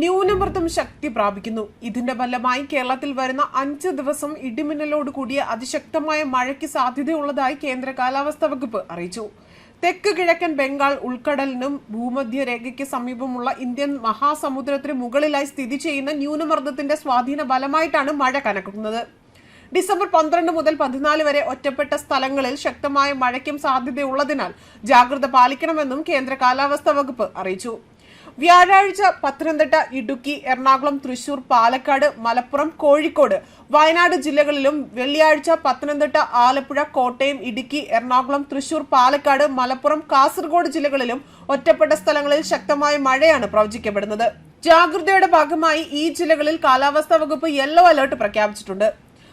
ന്യൂനമർദ്ദം ശക്തി പ്രാപിക്കുന്നു. ഇതിന്റെ ഫലമായി കേരളത്തിൽ വരുന്ന അഞ്ച് ദിവസം ഇടിമിന്നലോട് കൂടിയ അതിശക്തമായ മഴയ്ക്ക് സാധ്യതയുള്ളതായി കേന്ദ്ര കാലാവസ്ഥാ വകുപ്പ് അറിയിച്ചു. തെക്ക് കിഴക്കൻ ബംഗാൾ ഉൾക്കടലിനും ഭൂമധ്യരേഖയ്ക്ക് സമീപമുള്ള ഇന്ത്യൻ മഹാസമുദ്രത്തിന് മുകളിലായി സ്ഥിതി ചെയ്യുന്ന ന്യൂനമർദ്ദത്തിന്റെ സ്വാധീന ഫലമായിട്ടാണ് മഴ കനക്കുന്നത്. ഡിസംബർ പന്ത്രണ്ട് മുതൽ പതിനാല് വരെ ഒറ്റപ്പെട്ട സ്ഥലങ്ങളിൽ ശക്തമായ മഴയ്ക്കും സാധ്യതയുള്ളതിനാൽ ജാഗ്രത പാലിക്കണമെന്നും കേന്ദ്ര കാലാവസ്ഥാ വകുപ്പ് അറിയിച്ചു. വ്യാഴാഴ്ച പത്തനംതിട്ട ഇടുക്കി എറണാകുളം തൃശൂർ പാലക്കാട് മലപ്പുറം കോഴിക്കോട് വയനാട് ജില്ലകളിലും വെള്ളിയാഴ്ച പത്തനംതിട്ട ആലപ്പുഴ കോട്ടയം ഇടുക്കി എറണാകുളം തൃശൂർ പാലക്കാട് മലപ്പുറം കാസർഗോഡ് ജില്ലകളിലും ഒറ്റപ്പെട്ട സ്ഥലങ്ങളിൽ ശക്തമായ മഴയാണ് പ്രവചിക്കപ്പെടുന്നത്. ജാഗ്രതയുടെ ഭാഗമായി ഈ ജില്ലകളിൽ കാലാവസ്ഥാ വകുപ്പ് യെല്ലോ അലർട്ട് പ്രഖ്യാപിച്ചിട്ടുണ്ട്.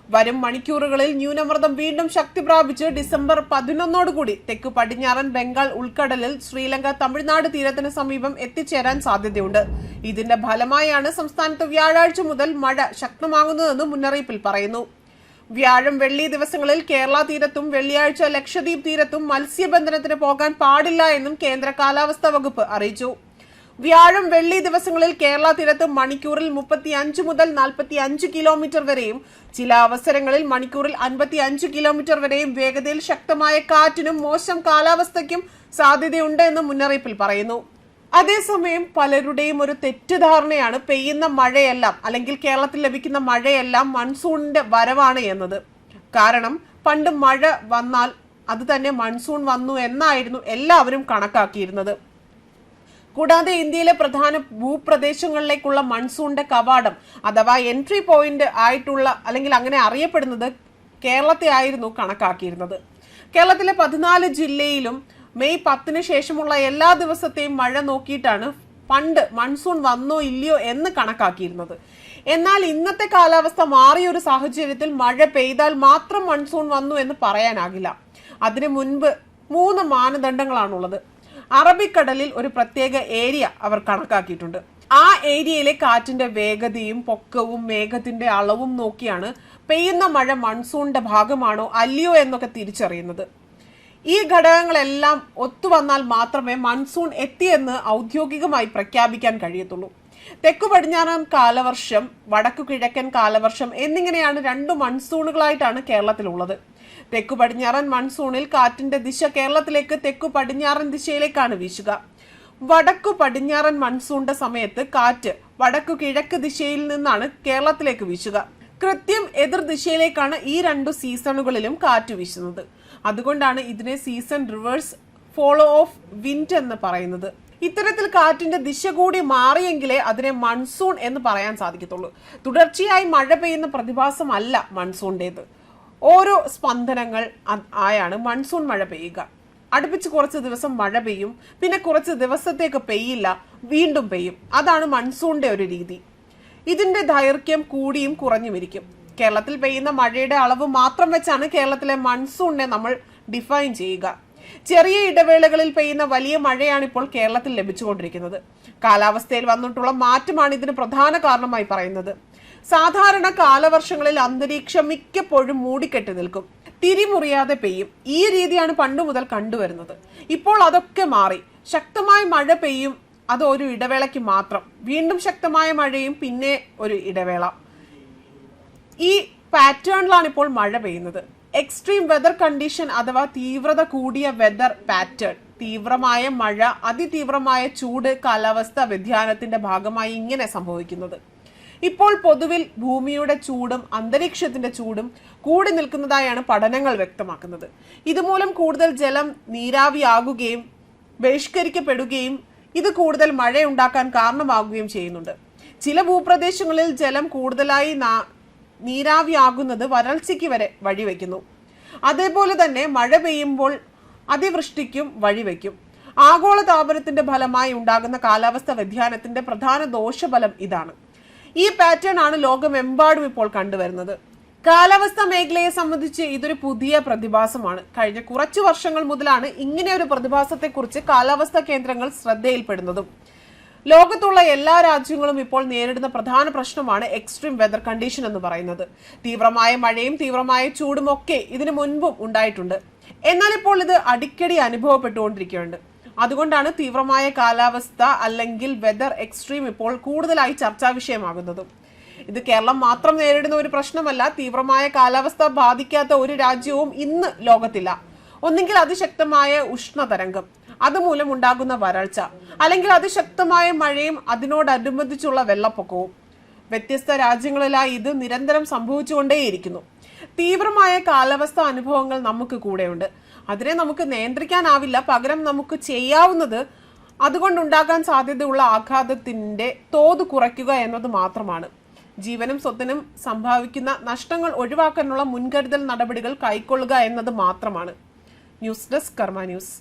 വരും മണിക്കൂറുകളിൽ ന്യൂനമർദ്ദം വീണ്ടും ശക്തി പ്രാപിച്ച് ഡിസംബർ പതിനൊന്നോടുകൂടി തെക്ക് പടിഞ്ഞാറൻ ബംഗാൾ ഉൾക്കടലിൽ ശ്രീലങ്ക തമിഴ്നാട് തീരത്തിന് സമീപം എത്തിച്ചേരാൻ സാധ്യതയുണ്ട്. ഇതിന്റെ ഫലമായാണ് സംസ്ഥാനത്ത് വ്യാഴാഴ്ച മുതൽ മഴ ശക്തമാകുന്നതെന്ന് മുന്നറിയിപ്പിൽ പറയുന്നു. വ്യാഴം വെള്ളി ദിവസങ്ങളിൽ കേരള തീരത്തും വെള്ളിയാഴ്ച ലക്ഷദ്വീപ് തീരത്തും മത്സ്യബന്ധനത്തിന് പോകാൻ പാടില്ല എന്നും കേന്ദ്ര കാലാവസ്ഥാ വകുപ്പ് അറിയിച്ചു. വ്യാഴം വെള്ളി ദിവസങ്ങളിൽ കേരള തീരത്ത് മണിക്കൂറിൽ മുപ്പത്തി അഞ്ച് മുതൽ നാൽപ്പത്തി അഞ്ച് കിലോമീറ്റർ വരെയും ചില അവസരങ്ങളിൽ മണിക്കൂറിൽ അൻപത്തി അഞ്ച് കിലോമീറ്റർ വരെയും വേഗതയിൽ ശക്തമായ കാറ്റിനും മോശം കാലാവസ്ഥയ്ക്കും സാധ്യതയുണ്ട് എന്ന് മുന്നറിയിപ്പിൽ പറയുന്നു. അതേസമയം പലരുടെയും ഒരു തെറ്റിദ്ധാരണയാണ് പെയ്യുന്ന മഴയെല്ലാം അല്ലെങ്കിൽ കേരളത്തിൽ ലഭിക്കുന്ന മഴയെല്ലാം മൺസൂണിന്റെ വരവാണ് എന്നത്. കാരണം പണ്ട് മഴ വന്നാൽ അത് തന്നെ മൺസൂൺ വന്നു എന്നായിരുന്നു എല്ലാവരും കണക്കാക്കിയിരുന്നത്. കൂടാതെ ഇന്ത്യയിലെ പ്രധാന ഭൂപ്രദേശങ്ങളിലേക്കുള്ള മൺസൂണിന്റെ കവാടം അഥവാ എൻട്രി പോയിന്റ് ആയിട്ടുള്ള അല്ലെങ്കിൽ അങ്ങനെ അറിയപ്പെടുന്നത് കേരളത്തെ ആയിരുന്നു കണക്കാക്കിയിരുന്നത്. കേരളത്തിലെ പതിനാല് ജില്ലയിലും മെയ് പത്തിന് ശേഷമുള്ള എല്ലാ ദിവസത്തെയും മഴ നോക്കിയിട്ടാണ് പണ്ട് മൺസൂൺ വന്നോ ഇല്ലയോ എന്ന് കണക്കാക്കിയിരുന്നത്. എന്നാൽ ഇന്നത്തെ കാലാവസ്ഥ മാറിയ ഒരു സാഹചര്യത്തിൽ മഴ പെയ്താൽ മാത്രം മൺസൂൺ വന്നു എന്ന് പറയാനാകില്ല. അതിനു മുൻപ് മൂന്ന് മാനദണ്ഡങ്ങളാണുള്ളത്. അറബിക്കടലിൽ ഒരു പ്രത്യേക ഏരിയ അവർ കണക്കാക്കിയിട്ടുണ്ട്. ആ ഏരിയയിലെ കാറ്റിന്റെ വേഗതയും പൊക്കവും മേഘത്തിന്റെ അളവും നോക്കിയാണ് പെയ്യുന്ന മഴ മൺസൂണിന്റെ ഭാഗമാണോ അല്ലയോ എന്നൊക്കെ തിരിച്ചറിയുന്നത്. ഈ ഘടകങ്ങളെല്ലാം ഒത്തുവന്നാൽ മാത്രമേ മൺസൂൺ എത്തിയെന്ന് ഔദ്യോഗികമായി പ്രഖ്യാപിക്കാൻ കഴിയത്തുള്ളൂ. തെക്കു പടിഞ്ഞാറൻ കാലവർഷം വടക്കു കിഴക്കൻ കാലവർഷം എന്നിങ്ങനെയാണ് രണ്ട് മൺസൂണുകളായിട്ടാണ് കേരളത്തിലുള്ളത്. തെക്കു പടിഞ്ഞാറൻ മൺസൂണിൽ കാറ്റിന്റെ ദിശ കേരളത്തിലേക്ക് തെക്കു പടിഞ്ഞാറൻ ദിശയിലേക്കാണ് വീശുക. വടക്കു പടിഞ്ഞാറൻ മൺസൂണിന്റെ സമയത്ത് കാറ്റ് വടക്കു കിഴക്ക് ദിശയിൽ നിന്നാണ് കേരളത്തിലേക്ക് വീശുക. കൃത്യം എതിർ ദിശയിലേക്കാണ് ഈ രണ്ടു സീസണുകളിലും കാറ്റ് വീശുന്നത്. അതുകൊണ്ടാണ് ഇതിനെ season reverse follow of wind എന്ന് പറയുന്നത്. ഇത്തരത്തിൽ കാറ്റിന്റെ ദിശ കൂടി മാറിയെങ്കിലേ അതിനെ മൺസൂൺ എന്ന് പറയാൻ സാധിക്കത്തുള്ളൂ. തുടർച്ചയായി മഴ പെയ്യുന്ന പ്രതിഭാസമല്ല മൺസൂണിന്റേത് ഓരോ സ്പന്ദനങ്ങൾ ആയാണ് മൺസൂൺ മഴ പെയ്യുക. അടുപ്പിച്ച് കുറച്ച് ദിവസം മഴ പെയ്യും. പിന്നെ കുറച്ച് ദിവസത്തേക്ക് പെയ്യില്ല വീണ്ടും പെയ്യും. അതാണ് മൺസൂണിന്റെ ഒരു രീതി. ഇതിന്റെ ദൈർഘ്യം കൂടിയും കുറഞ്ഞും ഇരിക്കും. കേരളത്തിൽ പെയ്യുന്ന മഴയുടെ അളവ് മാത്രം വെച്ചാണ് കേരളത്തിലെ മൺസൂണിനെ നമ്മൾ ഡിഫൈൻ ചെയ്യുക. ചെറിയ ഇടവേളകളിൽ പെയ്യുന്ന വലിയ മഴയാണ് ഇപ്പോൾ കേരളത്തിൽ ലഭിച്ചുകൊണ്ടിരിക്കുന്നത്. കാലാവസ്ഥയിൽ വന്നിട്ടുള്ള മാറ്റമാണ് ഇതിന് പ്രധാന കാരണമായി പറയുന്നത്. സാധാരണ കാലവർഷങ്ങളിൽ അന്തരീക്ഷം മിക്കപ്പോഴും മൂടിക്കെട്ടി നിൽക്കും. തിരിമുറിയാതെ പെയ്യും. ഈ രീതിയാണ് പണ്ട് മുതൽ കണ്ടുവരുന്നത്. ഇപ്പോൾ അതൊക്കെ മാറി. ശക്തമായ മഴ പെയ്യും. അത് ഒരു ഇടവേളയ്ക്ക് മാത്രം. വീണ്ടും ശക്തമായ മഴയും പിന്നെ ഒരു ഇടവേള. ഈ പാറ്റേണിലാണ് ഇപ്പോൾ മഴ പെയ്യുന്നത്. എക്സ്ട്രീം വെതർ കണ്ടീഷൻ അഥവാ തീവ്രത കൂടിയ വെതർ പാറ്റേൺ തീവ്രമായ മഴ അതിതീവ്രമായ ചൂട് കാലാവസ്ഥ വ്യതിയാനത്തിന്റെ ഭാഗമായി ഇങ്ങനെ സംഭവിക്കുന്നത്. ഇപ്പോൾ പൊതുവിൽ ഭൂമിയുടെ ചൂടും അന്തരീക്ഷത്തിന്റെ ചൂടും കൂടി നിൽക്കുന്നതായാണ് പഠനങ്ങൾ വ്യക്തമാക്കുന്നത്. ഇതുമൂലം കൂടുതൽ ജലം നീരാവിയാകുകയും ബഹിഷ്കരിക്കപ്പെടുകയും ഇത് കൂടുതൽ മഴയുണ്ടാക്കാൻ കാരണമാകുകയും ചെയ്യുന്നുണ്ട്. ചില ഭൂപ്രദേശങ്ങളിൽ ജലം കൂടുതലായി നീരാവിയാകുന്നത് വരൾച്ചയ്ക്ക് വരെ വഴിവെക്കുന്നു. അതേപോലെ തന്നെ മഴ പെയ്യുമ്പോൾ അതിവൃഷ്ടിക്കും വഴിവെക്കും. ആഗോള താപനത്തിന്റെ ഫലമായി ഉണ്ടാകുന്ന കാലാവസ്ഥ വ്യതിയാനത്തിന്റെ പ്രധാന ദോഷഫലം ഇതാണ്. ഈ പാറ്റേൺ ആണ് ലോകമെമ്പാടും ഇപ്പോൾ കണ്ടുവരുന്നത്. കാലാവസ്ഥ മേഖലയെ സംബന്ധിച്ച് ഇതൊരു പുതിയ പ്രതിഭാസമാണ്. കഴിഞ്ഞ കുറച്ചു വർഷങ്ങൾ മുതലാണ് ഇങ്ങനെ ഒരു പ്രതിഭാസത്തെക്കുറിച്ച് കാലാവസ്ഥാ കേന്ദ്രങ്ങൾ ശ്രദ്ധയിൽപ്പെടുന്നതും. ലോകത്തുള്ള എല്ലാ രാജ്യങ്ങളും ഇപ്പോൾ നേരിടുന്ന പ്രധാന പ്രശ്നമാണ് എക്സ്ട്രീം വെതർ കണ്ടീഷൻ എന്ന് പറയുന്നത്. തീവ്രമായ മഴയും തീവ്രമായ ചൂടും ഒക്കെ ഇതിനു മുൻപും ഉണ്ടായിട്ടുണ്ട്. എന്നാൽ ഇപ്പോൾ ഇത് അടിക്കടി അനുഭവപ്പെട്ടുകൊണ്ടിരിക്കുകയുണ്ട്. അതുകൊണ്ടാണ് തീവ്രമായ കാലാവസ്ഥ അല്ലെങ്കിൽ വെതർ എക്സ്ട്രീം ഇപ്പോൾ കൂടുതലായി ചർച്ചാ വിഷയമാകുന്നതും. ഇത് കേരളം മാത്രം നേരിടുന്ന ഒരു പ്രശ്നമല്ല തീവ്രമായ കാലാവസ്ഥ ബാധിക്കാത്ത ഒരു രാജ്യവും ഇന്ന് ലോകത്തില്ല. ഒന്നെങ്കിൽ അതിശക്തമായ ഉഷ്ണതരംഗം. അതുമൂലം ഉണ്ടാകുന്ന വരൾച്ച അല്ലെങ്കിൽ അതിശക്തമായ മഴയും അതിനോടനുബന്ധിച്ചുള്ള വെള്ളപ്പൊക്കവും. വ്യത്യസ്ത രാജ്യങ്ങളിലായി ഇത് നിരന്തരം സംഭവിച്ചുകൊണ്ടേയിരിക്കുന്നു. തീവ്രമായ കാലാവസ്ഥ അനുഭവങ്ങൾ നമുക്ക് കൂടെയുണ്ട്. അതിനെ നമുക്ക് നിയന്ത്രിക്കാനാവില്ല. പകരം നമുക്ക് ചെയ്യാവുന്നത് അതുകൊണ്ടുണ്ടാകാൻ സാധ്യതയുള്ള ആഘാതത്തിന്റെ തോത് കുറയ്ക്കുക എന്നത് മാത്രമാണ്. ജീവനും സ്വത്തിനും സംഭവിക്കുന്ന നഷ്ടങ്ങൾ ഒഴിവാക്കാനുള്ള മുൻകരുതൽ നടപടികൾ കൈക്കൊള്ളുക എന്നത് മാത്രമാണ്. News desk Karma news.